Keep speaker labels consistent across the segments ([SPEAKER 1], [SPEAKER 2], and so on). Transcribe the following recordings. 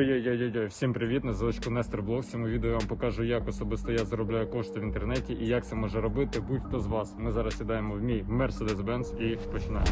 [SPEAKER 1] Ой-ой-ой, всім привіт, на залишку Нестер Блог. Цьому відео я вам покажу, як особисто я заробляю кошти в інтернеті і як це може робити будь-хто з вас. Ми зараз сідаємо в мій Mercedes-Benz і починаємо.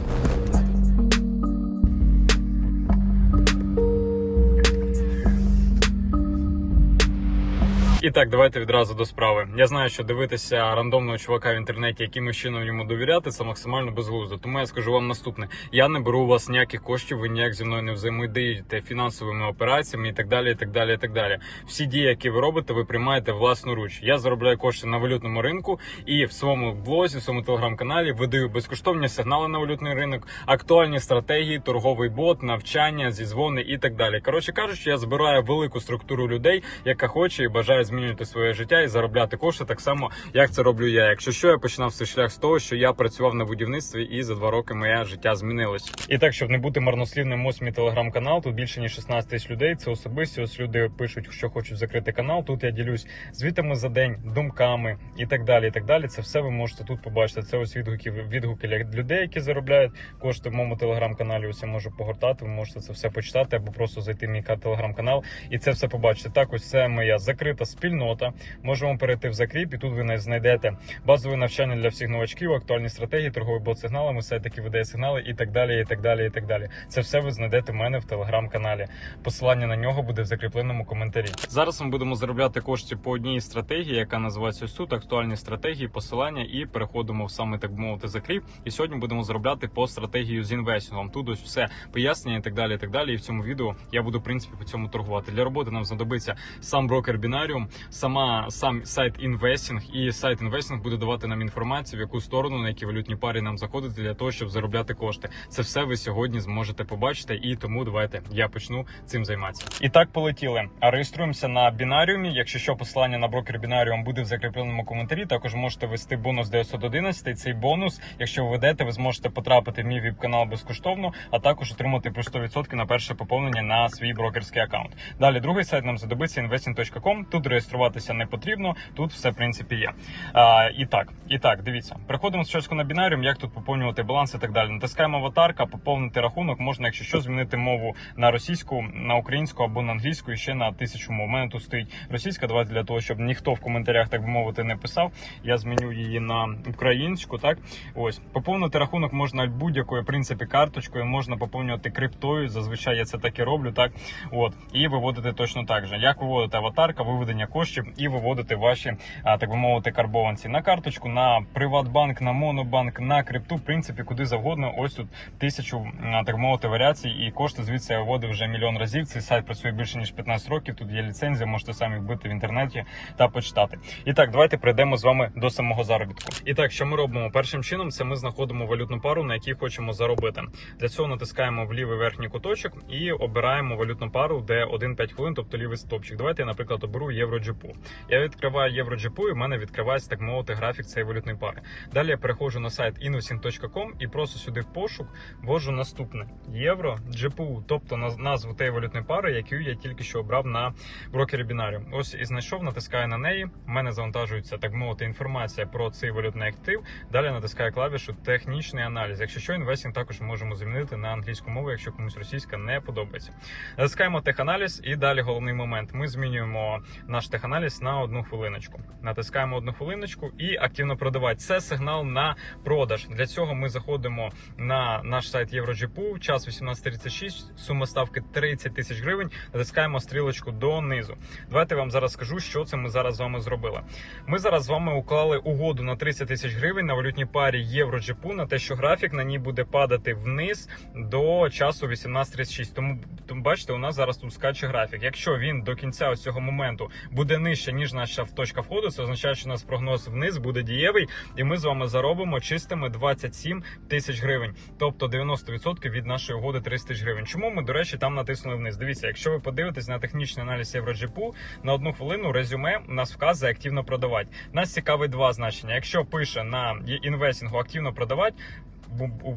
[SPEAKER 1] І так, давайте відразу до справи. Я знаю, що дивитися рандомного чувака в інтернеті, якимось чином йому довіряти, це максимально безглуздо. Тому я скажу вам наступне: я не беру у вас ніяких коштів, ви ніяк зі мною не взаємодієте фінансовими операціями і так далі. І так далі, і так далі. Всі дії, які ви робите, ви приймаєте власноруч. Я заробляю кошти на валютному ринку і в своєму блозі, в своєму телеграм-каналі видаю безкоштовні сигнали на валютний ринок, актуальні стратегії, торговий бот, навчання, зізвони і так далі. Коротше кажучи, я збираю велику структуру людей, яка хоче і бажає змінювати своє життя і заробляти кошти так само, як це роблю я. Якщо що, я починав свій шлях з того, що я працював на будівництві, і за два роки моє життя змінилось. І так, щоб не бути марнослівним, ось мій телеграм-канал. Тут більше ніж 16 тисяч людей. Це особисті. Ось люди пишуть, що хочуть закрити канал. Тут я ділюсь звітами за день, думками і так далі. І так далі. Це все ви можете тут побачити. Це ось відгуки відгуки людей, які заробляють кошти в моєму телеграм-каналі. Ось я можу погортати. Ви можете це все почитати або просто зайти в мій телеграм-канал і це все побачити. Так, ось це моя закрита спільнота. Можемо перейти в закріп, і тут ви знайдете базове навчання для всіх новачків, актуальні стратегії, торговий бот сигналами, сайт, видає сигнали, і так далі. І так далі. І так далі. Це все ви знайдете в мене в телеграм-каналі. Посилання на нього буде в закріпленому коментарі. Зараз ми будемо заробляти кошти по одній стратегії, яка називається ось тут актуальні стратегії, посилання, і переходимо в саме так би мовити закріп. І сьогодні будемо заробляти по стратегію з інвестингом. Тут ось все пояснення і так далі. І так далі. І в цьому відео я буду в принципі по цьому торгувати. Для роботи нам знадобиться сам брокер Бінаріум, сама сам сайт інвестінг, і сайт інвестінг буде давати нам інформацію, в яку сторону на які валютні парі нам заходити для того, щоб заробляти кошти. Це все ви сьогодні зможете побачити, і тому давайте я почну цим займатися. І так полетіли. А реєструємося на бінаріумі. Якщо що, посилання на брокер Бінаріум буде в закріпленому коментарі. Також можете ввести бонус 911. Цей бонус, якщо ви ведете, ви зможете потрапити в мій віп-канал безкоштовно, а також отримати плюс 100% на перше поповнення на свій брокерський аккаунт. Далі другий сайт нам задобиться investing.com. Тут реєструватися не потрібно. Тут все в принципі є. А, І так, і так, дивіться, переходимо спочатку на бінаріум, як тут поповнювати баланс і так далі. Натискаємо аватарка, поповнити рахунок. Можна, якщо що, змінити мову на російську, на українську або на англійську, і ще на тисячу мов. У мене тут стоїть російська. Давайте для того, щоб ніхто в коментарях, так би мовити, не писав. Я зміню її на українську. Так, ось поповнити рахунок можна будь-якою принципі карточкою, можна поповнювати криптою. Зазвичай я це так і роблю. Так, от і виводити точно так же. Як виводити аватарка, виведення коштів і виводити ваші, так би мовити, карбованці на карточку, на Приватбанк, на Монобанк, на крипту, в принципі, куди завгодно. Ось тут тисячу так би мовити варіацій, і кошти звідси я виводив вже мільйон разів. Цей сайт працює більше ніж 15 років. Тут є ліцензія, можете самі вбити в інтернеті та почитати. І так, давайте прийдемо з вами до самого заробітку. І так, що ми робимо першим чином, це ми знаходимо валютну пару, на якій хочемо заробити. Для цього натискаємо в лівий верхній куточок і обираємо валютну пару, де 1-5 хвилин, тобто лівий стопчик. Давайте я, наприклад, оберу євро джипу. Я відкриваю євро джипу, і в мене відкривається так мовити графік цієї валютної пари. Далі я переходжу на сайт investing.com і просто сюди в пошук ввожу наступне євро GPU, тобто назву тієї валютної пари, яку я тільки що обрав на брокері Binarium. Ось і знайшов, натискаю на неї. У мене завантажується так мовити інформація про цей валютний актив. Далі натискаю клавішу технічний аналіз. Якщо що, інвестинг також можемо змінити на англійську мову, якщо комусь російська не подобається. Натискаємо теханаліз, і далі головний момент. Ми змінюємо наш теханаліз на одну хвилиночку. Натискаємо одну хвилиночку і активно продавати. Це сигнал на продаж. Для цього ми заходимо на наш сайт EuroGPU, час 18.36, сума ставки 30 тисяч гривень. Натискаємо стрілочку донизу. Давайте я вам зараз скажу, що це ми зараз з вами зробили. Ми зараз з вами уклали угоду на 30 тисяч гривень на валютній парі EuroGPU, на те, що графік на ній буде падати вниз до часу 18.36. Тому, тому бачите, у нас зараз тут скаче графік. Якщо він до кінця ось цього моменту буде нижче, ніж наша точка входу, це означає, що у нас прогноз вниз буде дієвий, і ми з вами заробимо чистими 27 тисяч гривень, тобто 90% від нашої угоди 30 тисяч гривень. Чому ми, до речі, там натиснули вниз? Дивіться, якщо ви подивитесь на технічний аналіз Євроджипу, на одну хвилину резюме нас вказує активно продавати. Нас цікавить два значення. Якщо пише на інвестингу активно продавати.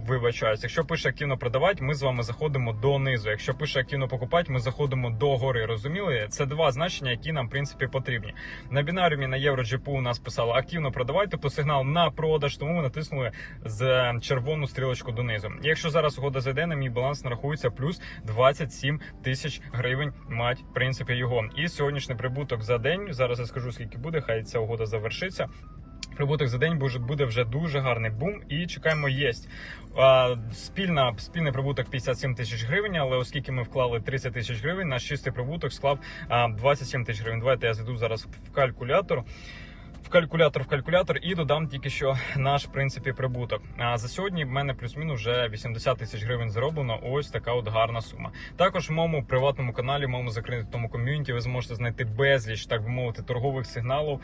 [SPEAKER 1] Вибачаюсь. Якщо пише активно продавати, ми з вами заходимо донизу. Якщо пише активно покупати, ми заходимо до гори. Розуміли? Це два значення, які нам в принципі потрібні. На бінаріумі на євроджипу у нас писало активно продавати, тобто сигнал на продаж, тому ми натиснули з е, червону стрілочку донизу. Якщо зараз угода зайде, на мій баланс нарахується плюс 27 тисяч гривень. Мать в принципі його. І сьогоднішній прибуток за день. Зараз я скажу скільки буде. Хай ця угода завершиться. Прибуток за день буде- вже дуже гарний бум, і чекаємо єсть. Спільна спільний прибуток 57 тисяч гривень, але оскільки ми вклали 30 тисяч гривень, наш чистий прибуток склав 27 тисяч гривень. Давайте я зайду зараз в калькулятор. В калькулятор в калькулятор і додам тільки що наш в принципі прибуток. А за сьогодні в мене плюс-мінус вже 80 тисяч гривень зароблено. Ось така от гарна сума. Також в моєму приватному каналі, в моєму закритому ком'юніті, ви зможете знайти безліч, так би мовити, торгових сигналів,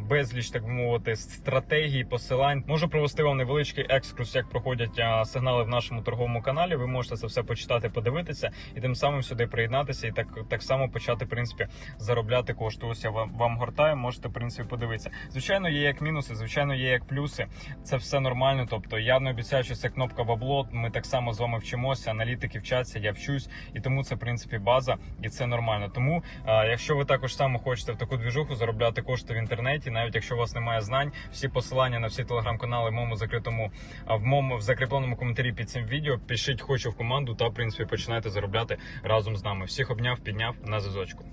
[SPEAKER 1] безліч, так би мовити, стратегій, посилань. Можу провести вам невеличкий екскурс, як проходять сигнали в нашому торговому каналі. Ви можете це все почитати, подивитися і тим самим сюди приєднатися і так, так само почати в принципі заробляти кошти. Ось я вам, вам гортаю, можете в принципі подивитися. Звичайно, є як мінуси, звичайно, є як плюси. Це все нормально. Тобто я не обіцяю, що це кнопка бабло. Ми так само з вами вчимося. Аналітики вчаться, я вчусь, і тому це в принципі база, і це нормально. Тому, а, якщо ви також само хочете в таку двіжуху заробляти кошти в інтернеті, навіть якщо у вас немає знань, всі посилання на всі телеграм-канали в моєму закритому а, в моєму в закріпленому коментарі під цим відео. Пишіть хочу в команду та в принципі починайте заробляти разом з нами. Всіх обняв, підняв на зв'язочку.